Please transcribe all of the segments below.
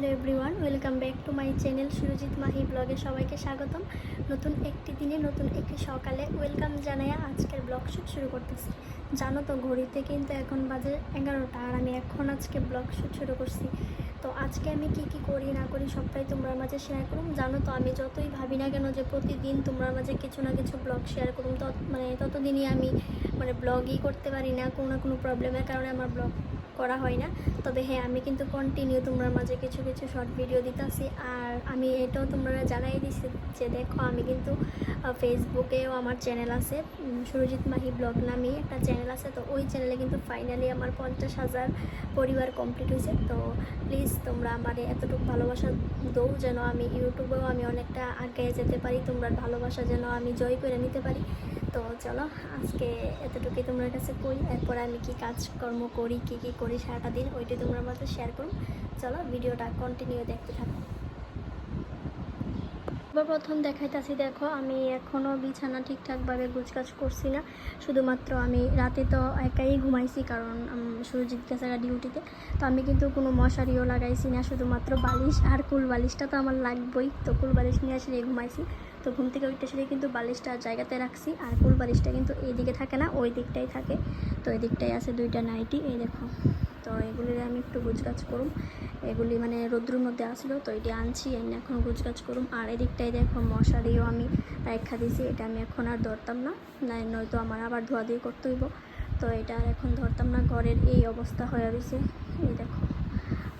Hello everyone, welcome back to my channel Surajit Mahi ব্লগে সবাইকে স্বাগতম। নতুন একটি দিনে, নতুন একটি সকালে ওয়েলকাম জানাই আজকের ব্লগ শ্যুট শুরু করতেছি। জানো তো, ঘড়িতে কিন্তু এখন বাজে এগারোটা আর আমি এখন আজকে ব্লগ শ্যুট শুরু করছি। তো আজকে আমি কি কি করি, না করি সবটাই তোমরা মাঝে শেয়ার করুম। জানো তো, আমি যতই ভাবি না কেন যে প্রতিদিন তোমরা মাঝে কিছু না কিছু ব্লগ শেয়ার করুম। তত মানে ততদিনই আমি মানে ব্লগই করতে পারি না কোনো না কোনো প্রবলেমের কারণে আমার ব্লগ করা হয় না। তবে হ্যাঁ আমি কিন্তু কন্টিনিউ তোমরা মাঝে কিছু কিছু শর্ট ভিডিও দিতেছি। আর আমি এটাও তোমরা জানাই দিছি যে দেখো, আমি কিন্তু ফেসবুকেও আমার চ্যানেল আছে। সুরজিৎ মাহি ব্লগ নামে একটা চ্যানেল আছে। তো ওই চ্যানেলে কিন্তু ফাইনালি আমার পঞ্চাশ হাজার পরিবার কমপ্লিট হয়েছে। তো প্লিজ তোমরা আমার এতটুকু ভালোবাসা দৌ যেন আমি ইউটিউবেও আমি অনেকটা আগে যেতে পারি। তোমরা ভালোবাসা যেন আমি জয় করে নিতে পারি। তো চলো, আজকে এতটুকুই তোমার কাছে কই, এরপর আমি কি কাজকর্ম করি, কি কি করি সারাটা দিন, ওইটাই তোমরা মাঝে শেয়ার করুন। চলো, ভিডিওটা কন্টিনিউ দেখতে থাকো। প্রথম দেখাইতেছি, দেখো, আমি এখনও বিছানা ঠিকঠাকভাবে গুছগাছ করছি না। শুধুমাত্র আমি রাতে তো একাই ঘুমাইছি, কারণ সুরজিৎ গেছে ডিউটিতে তো। আমি কিন্তু কোনো মশারিও লাগাইছি না, শুধুমাত্র বালিশ আর কুল বালিশটা তো আমার লাগবেই। তো কুল বালিশ নিয়ে আসলে ঘুমাইছি। তো ঘুম থেকে উঠতে সেরে কিন্তু বালিশটা জায়গাতে রাখছি আর কুল বালিশটা কিন্তু এই দিকে থাকে না, ওই দিকটাই থাকে। তো এই দিকটাই আছে দুইটা নাইটি, এই দেখো। তো এগুলির আমি একটু গুছগাছ করুম। এগুলি মানে রোদ্রুর মধ্যে আসলো, তো এটি আনছি এনে এখন গুছগাছ করুম। আর এদিকটাই দেখো মশারিও আমি রেখা দিয়েছি এটা আমি এখন আর ধরতাম না। নয়তো আমার আবার ধোয়াধুয়ি করতে হইব। তো এটা আর এখন ধরতাম না, ঘরের এই অবস্থা হয়ে রয়েছে এই দেখো।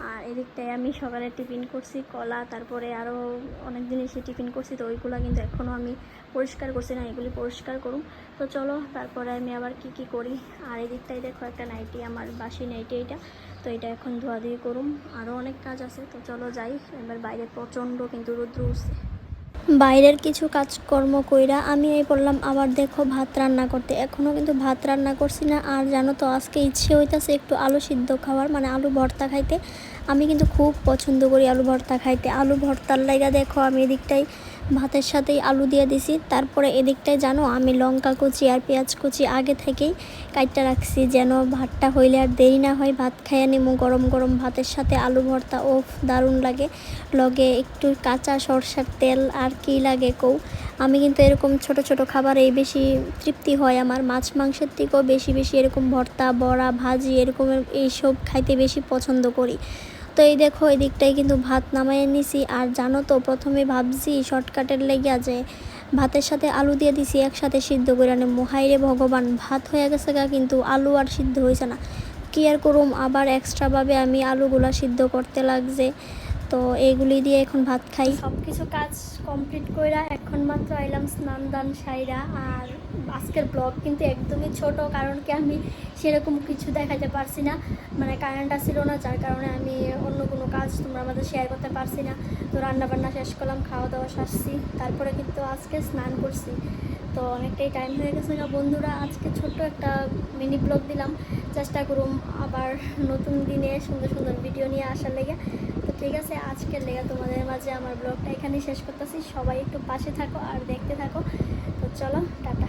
আর এদিকটায় আমি সকালে টিফিন করছি, কলা, তারপরে আরও অনেক জিনিসই টিফিন করছি, তো ওইগুলো কিন্তু এখনও আমি পরিষ্কার করছি না, এগুলি পরিষ্কার করুন। তো চলো, তারপরে আমি আবার কি কি করি। আর এদিকটায় দেখো একটা নাইটি, আমার বাসি নাইটি এটা, তো এটা এখন ধোয়াধুয়ি করুম। আরও অনেক কাজ আছে, তো চলো যাই। এবার বাইরে প্রচণ্ড কিন্তু রৌদ্র উঠছে। বাইরের কিছু কাজকর্ম কইরা আমি এই বললাম, আবার দেখো ভাত রান্না করতে। এখনও কিন্তু ভাত রান্না করছি না। আর জানো তো, আজকে ইচ্ছে হইতাছে একটু আলু সিদ্ধ খাওয়ার মানে আলু ভর্তা খাইতে। আমি কিন্তু খুব পছন্দ করি আলু ভর্তা খাইতে। আলু ভর্তার লাইগা দেখো আমি এদিকটাই ভাতের সাথেই আলু দিয়ে দিছি। তারপরে এদিকটায় জানো, আমি লঙ্কা কুচি আর পেঁয়াজ কুচি আগে থেকেই কাইটটা রাখছি যেন ভাতটা হইলে আর দেরি না হয়। ভাত খাইয়া নিমু গরম গরম ভাতের সাথে আলু ভর্তা ও দারুণ লাগে। লগে একটু কাঁচা সরষার তেল আর কি লাগে কৌ আমি কিন্তু এরকম ছোট ছোট খাবারেই বেশি তৃপ্তি হয় আমার। মাছ মাংসের থেকেও বেশি বেশি এরকম ভর্তা, বড়া, ভাজি এরকমের এইসব খাইতে বেশি পছন্দ করি। তো এই দেখো, এই দিকটায় কিন্তু ভাত নামাইয়ে নিছি। আর জানো তো, প্রথমে ভাবছি শর্টকাটের লেগে যে ভাতের সাথে আলু দিয়ে দিছি, একসাথে সিদ্ধ করে আনে মোহাইরে ভগবান, ভাত হয়ে গেছে গা, কিন্তু আলু আর সিদ্ধ হয়েছে না। কি আর করুম, আবার এক্সট্রাভাবে আমি আলুগুলা সিদ্ধ করতে লাগছে। তো এইগুলি দিয়ে এখন ভাত খাই। সব কিছু কাজ কমপ্লিট কইরা এখন মাত্র আইলাম স্নান দান সাইরা। আর আজকের ব্লগ কিন্তু একদমই ছোট, কারণ কি আমি সেরকম কিছু দেখাতে পারছি না। মানে কারেন্ট আসছিল না, যার কারণে আমি অন্য কোনো কাজ তোমরা আমাদের শেয়ার করতে পারছি না। তো রান্না বান্না শেষ করলাম খাওয়া দাওয়া সারছি, তারপরে কিন্তু আজকে স্নান করছি। তো অনেকটাই টাইম হয়ে গেছে না বন্ধুরা, আজকে ছোট্ট একটা মিনি ব্লগ দিলাম। চেষ্টা করুম আবার নতুন দিনে সুন্দর সুন্দর ভিডিও নিয়ে আসার লেগে। ঠিক আছে, আজকের লেগে তোমাদের মাঝে আমার ব্লগটা এখানেই শেষ করতেছি। সবাই একটু পাশে থাকো আর দেখতে থাকো। তো চলো, টাটা।